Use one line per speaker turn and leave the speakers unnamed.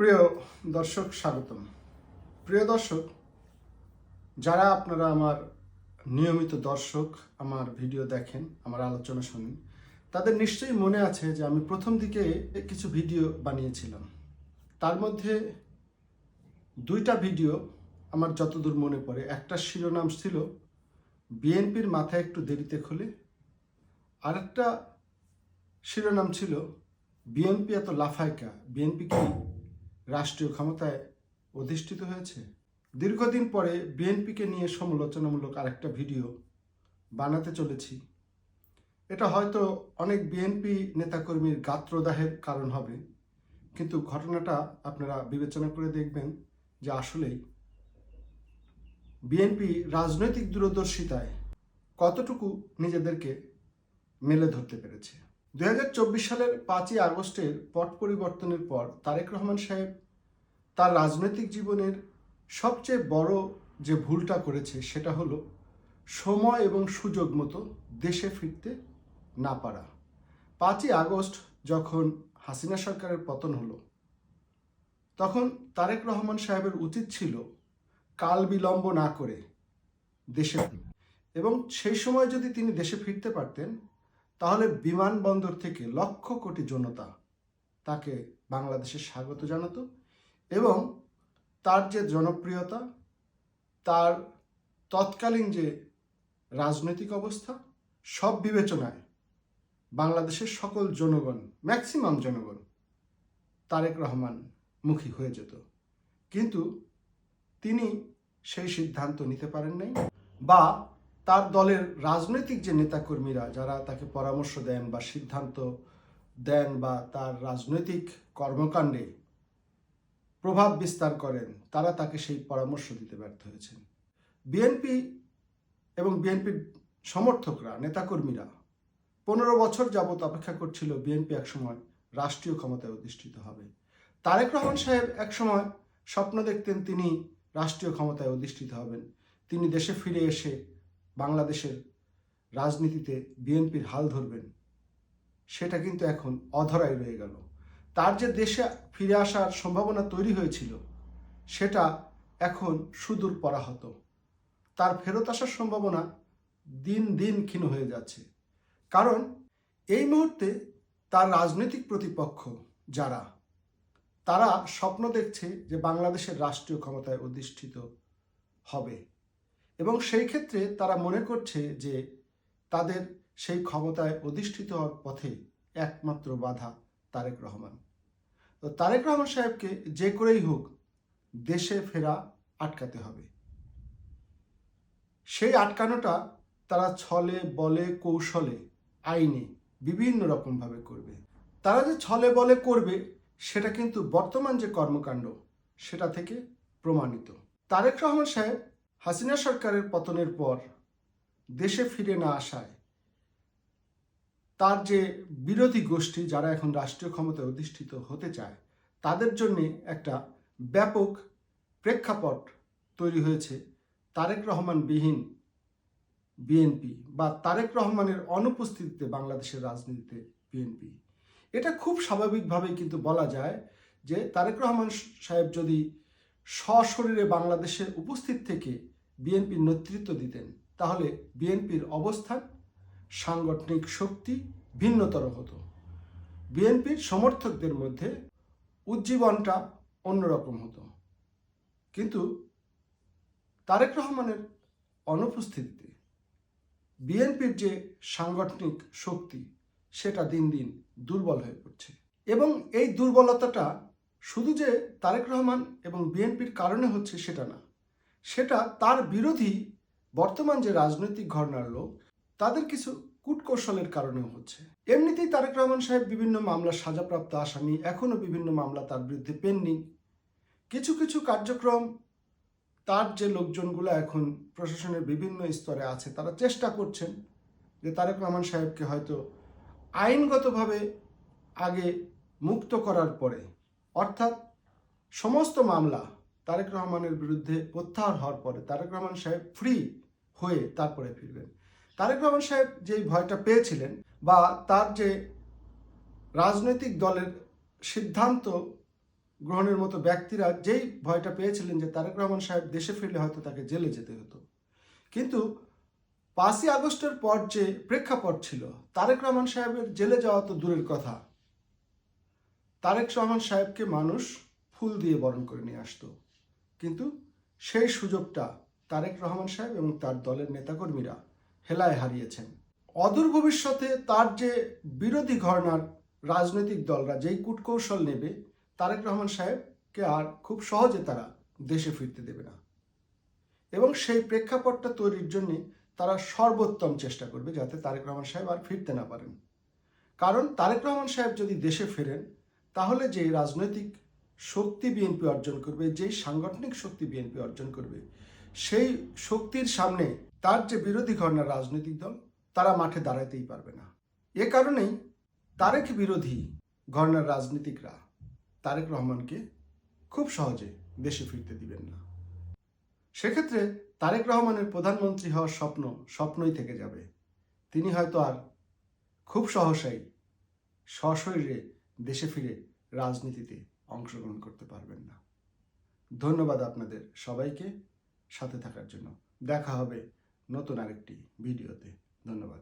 প্রিয় দর্শক, স্বাগতম। প্রিয় দর্শক, যারা আপনারা আমার নিয়মিত দর্শক, আমার ভিডিও দেখেন, আমার আলোচনা শুনেন, তাদের নিশ্চয়ই মনে আছে যে আমি প্রথম দিকে কিছু ভিডিও বানিয়েছিলাম। তার মধ্যে দুইটা ভিডিও আমার যতদূর মনে পড়ে, একটা শিরোনাম ছিল, বিএনপির মাথায় একটু দেরিতে খোলে, আরেকটা শিরোনাম ছিল, বিএনপি এত লাফায়কা বিএনপি কি রাষ্ট্রীয় ক্ষমতায় অধিষ্ঠিত হয়েছে। দীর্ঘদিন পরে বিএনপিকে নিয়ে সমালোচনামূলক আরেকটা ভিডিও বানাতে চলেছি। এটা হয়তো অনেক বিএনপি নেতাকর্মীর গাত্রদাহের কারণ হবে, কিন্তু ঘটনাটা আপনারা বিবেচনা করে দেখবেন যে আসলেই বিএনপি রাজনৈতিক দূরদর্শিতায় কতটুকু নিজেদেরকে মেলে ধরতে পেরেছে। দুই হাজার চব্বিশ সালের পাঁচই আগস্টের পট পরিবর্তনের পর তারেক রহমান সাহেব তার রাজনৈতিক জীবনের সবচেয়ে বড় যে ভুলটা করেছে সেটা হলো সময় এবং সুযোগ মতো দেশে ফিরতে না পারা। পাঁচই আগস্ট যখন হাসিনা সরকারের পতন হলো, তখন তারেক রহমান সাহেবের উচিত ছিল কাল বিলম্ব না করে দেশে এবং সেই সময় যদি তিনি দেশে ফিরতে পারতেন তাহলে বিমানবন্দর থেকে লক্ষ কোটি জনতা তাকে বাংলাদেশে স্বাগত জানাতো এবং তার যে জনপ্রিয়তা, তার তৎকালীন যে রাজনৈতিক অবস্থা, সব বিবেচনায় বাংলাদেশের সকল জনগণ, ম্যাক্সিমাম জনগণ তারেক রহমান মুখী হয়ে যেত। কিন্তু তিনি সেই সিদ্ধান্ত নিতে পারেন নাই বা তার দলের রাজনৈতিক যে নেতাকর্মীরা যারা তাকে পরামর্শ দেন বা সিদ্ধান্ত দেন বা তার রাজনৈতিক কর্মকাণ্ডে প্রভাব বিস্তার করেন, তারা তাকে সেই পরামর্শ দিতে ব্যর্থ হয়েছেন। বিএনপি এবং বিএনপির সমর্থকরা, নেতাকর্মীরা পনেরো বছর যাবৎ অপেক্ষা করছিল বিএনপি একসময় রাষ্ট্রীয় ক্ষমতায় অধিষ্ঠিত হবে। তারেক রহমান সাহেব একসময় স্বপ্ন দেখতেন তিনি রাষ্ট্রীয় ক্ষমতায় অধিষ্ঠিত হবেন। তিনি দেশে ফিরে এসে বাংলাদেশের রাজনীতিতে বিএনপির হাল ধরবেন, সেটা কিন্তু এখন অধরাই রয়ে গেল। তার যে দেশে ফিরে আসার সম্ভাবনা তৈরি হয়েছিল, সেটা এখন সুদূর পরাহত। তার ফেরত আসার সম্ভাবনা দিন দিন ক্ষীণ হয়ে যাচ্ছে। কারণ এই মুহূর্তে তার রাজনৈতিক প্রতিপক্ষ যারা, তারা স্বপ্ন দেখছে যে বাংলাদেশের রাষ্ট্রীয় ক্ষমতায় অধিষ্ঠিত হবে। এবং সেই ক্ষেত্রে তারা মনে করছে যে তাদের সেই ক্ষমতায় অধিষ্ঠিত হওয়ার পথে একমাত্র বাধা তারেক রহমান। তো তারেক রহমান সাহেবকে যে করেই হোক দেশে ফেরা আটকাতে হবে। সেই আটকানোটা তারা ছলে, বলে, কৌশলে, আইনে বিভিন্ন রকমভাবে করবে। তারা যে ছলে, বলে করবে সেটা কিন্তু বর্তমান যে কর্মকাণ্ড সেটা থেকে প্রমাণিত। তারেক রহমান সাহেব হাসিনা সরকারের পতনের পর দেশে ফিরে না আসায় তার যে বিরোধী গোষ্ঠী যারা এখন রাষ্ট্রীয় ক্ষমতায় অধিষ্ঠিত হতে চায়, তাদের জন্যে একটা ব্যাপক প্রেক্ষাপট তৈরি হয়েছে তারেক রহমান বিহীন বিএনপি বা তারেক রহমানের অনুপস্থিতিতে বাংলাদেশের রাজনীতিতে বিএনপি। এটা খুব স্বাভাবিকভাবেই কিন্তু বলা যায় যে তারেক রহমান সাহেব যদি সশরীরে বাংলাদেশে উপস্থিত থেকে বিএনপির নেতৃত্ব দিতেন। তাহলে বিএনপির অবস্থান সাংগঠনিক শক্তি ভিন্নতর হতো। বিএনপির সমর্থকদের মধ্যে উজ্জীবনটা অন্যরকম হতো। কিন্তু তারেক রহমানের অনুপস্থিতিতে বিএনপির যে সাংগঠনিক শক্তি, সেটা দিন দিন দুর্বল হয়ে পড়ছে। এবং এই দুর্বলতাটা শুধু যে তারেক রহমান এবং বিএনপির কারণে হচ্ছে সেটা না, সেটা তার বিরোধী বর্তমান যে রাজনৈতিক ঘটনার লোক, তাদের কিছু কূটকৌশলের কারণেও হচ্ছে। এমনিতেই তারেক রহমান সাহেব বিভিন্ন মামলার সাজাপ্রাপ্ত আসামি এখনও বিভিন্ন মামলা তার বিরুদ্ধে পেন্ডিং। কিছু কিছু কার্যক্রম তার যে লোকজনগুলো এখন প্রশাসনের বিভিন্ন স্তরে আছে, তারা চেষ্টা করছেন যে তারেক রহমান সাহেবকে হয়তো আইনগতভাবে আগে মুক্ত করার পরে অর্থাৎ সমস্ত মামলা তারেক রহমানের বিরুদ্ধে প্রত্যাহার হওয়ার পরে তারেক রহমান সাহেব ফ্রি হয়ে তারপরে ফিরবেন। তারেক রহমান সাহেব যেই ভয়টা পেয়েছিলেন বা তার যে রাজনৈতিক দলের সিদ্ধান্ত গ্রহণের মতো ব্যক্তিরা যেই ভয়টা পেয়েছিলেন যে তারেক রহমান সাহেব দেশে ফিরলে হয়তো তাকে জেলে যেতে হতো। কিন্তু পাঁচই আগস্টের পর যে প্রেক্ষাপট ছিল, তারেক রহমান সাহেবের জেলে যাওয়া তো দূরের কথা। তারেক রহমান সাহেবকে মানুষ ফুল দিয়ে বরণ করে নিয়ে আসতো। কিন্তু সেই সুযোগটা তারেক রহমান সাহেব এবং তার দলের নেতাকর্মীরা হেলায় হারিয়েছেন। অদূর ভবিষ্যতে তার যে বিরোধী ঘরনার রাজনৈতিক দলরা যেই কূটকৌশল নেবে, তারেক রহমান সাহেবকে আর খুব সহজে তারা দেশে ফিরতে দেবে না। এবং সেই প্রেক্ষাপটটা তৈরির জন্য তারা সর্বোত্তম চেষ্টা করবে যাতে তারেক রহমান সাহেব আর ফিরতে না পারেন। কারণ তারেক রহমান সাহেব যদি দেশে ফেরেন তাহলে যে রাজনৈতিক শক্তি বিএনপি অর্জন করবে যেই সাংগঠনিক শক্তি বিএনপি অর্জন করবে, সেই শক্তির সামনে তার যে বিরোধী ঘটনার রাজনৈতিক দল, তারা মাঠে দাঁড়াতেই পারবে না। এ কারণেই তারেক বিরোধী ঘটনার রাজনীতিকরা তারেক রহমানকে খুব সহজে দেশে ফিরতে দিবেন না। সেক্ষেত্রে তারেক রহমানের প্রধানমন্ত্রী হওয়ার স্বপ্ন স্বপ্নই থেকে যাবে। তিনি হয়তো আর খুব সহসাই সশরীরে দেশে ফিরে রাজনীতিতে অংশগ্রহণ করতে পারবেন না। ধন্যবাদ আপনাদের সবাইকে। সাথে থাকার জন্য দেখা হবে নতুন আরেকটি ভিডিওতে। ধন্যবাদ।